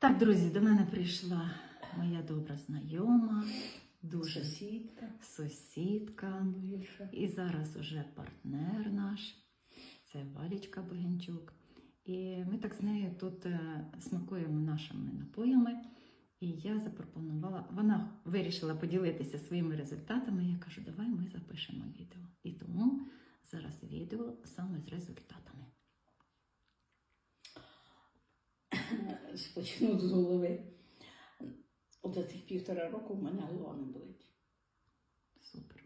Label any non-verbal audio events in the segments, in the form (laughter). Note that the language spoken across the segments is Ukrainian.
Так, друзі, до мене прийшла моя добра знайома, дуже Сусідка. сусідка. І зараз уже партнер наш, це Валічка Богенчук. І ми так з нею тут е, смакуємо нашими напоями. І я запропонувала, вона вирішила поділитися своїми результатами. Я кажу, давай ми запишемо відео. І тому зараз відео саме з результатами. Спочну з голови. От за цих півтора року в мене голова не болить. Супер.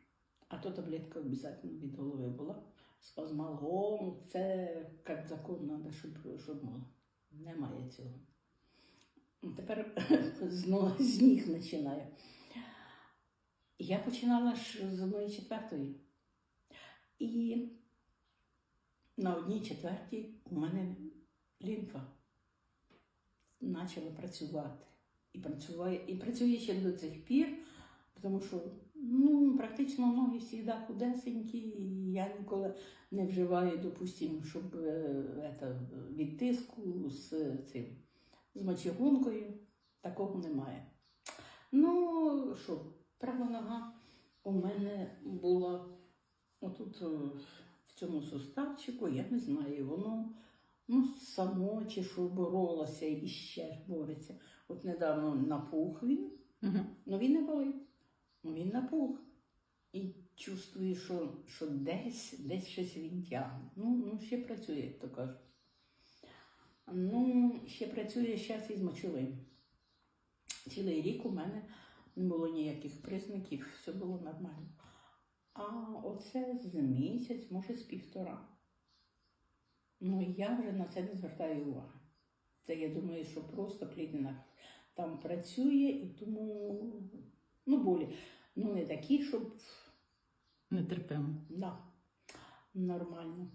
А то таблетка обов'язково від голови була. Спазмалгон, це як закон треба, щоб, щоб було. Немає цього. Тепер (laughs) з, з ніг починаю. Я починала ж з одної четвертої. І на одній четвертій у мене лімфа почала працювати. І працює, і працює ще до цих пір, тому що ну, практично ноги завжди худесенькі, і я ніколи не вживаю, допустимо, щоб е, ета, від тиску з цим з мочегункою. Такого немає. Ну що, права нога у мене була отут е, в цьому суставчику, я не знаю, воно ну, само чи що боролося і ще бореться. От недавно напух він, Угу. ну він не болить, ну він напух. І чувствую, що, що десь, десь щось він тягне. Ну, ну, ще працює, як то кажуть. Ну, ще працює зараз із мочовим. Цілий рік у мене не було ніяких признаків, все було нормально. А оце з місяць, може, з півтора. Ну, я вже на це не звертаю уваги. Це я думаю, що просто клітина там працює і тому ну, болі. Ну, не такі, щоб Нетерпимо. да, нормально.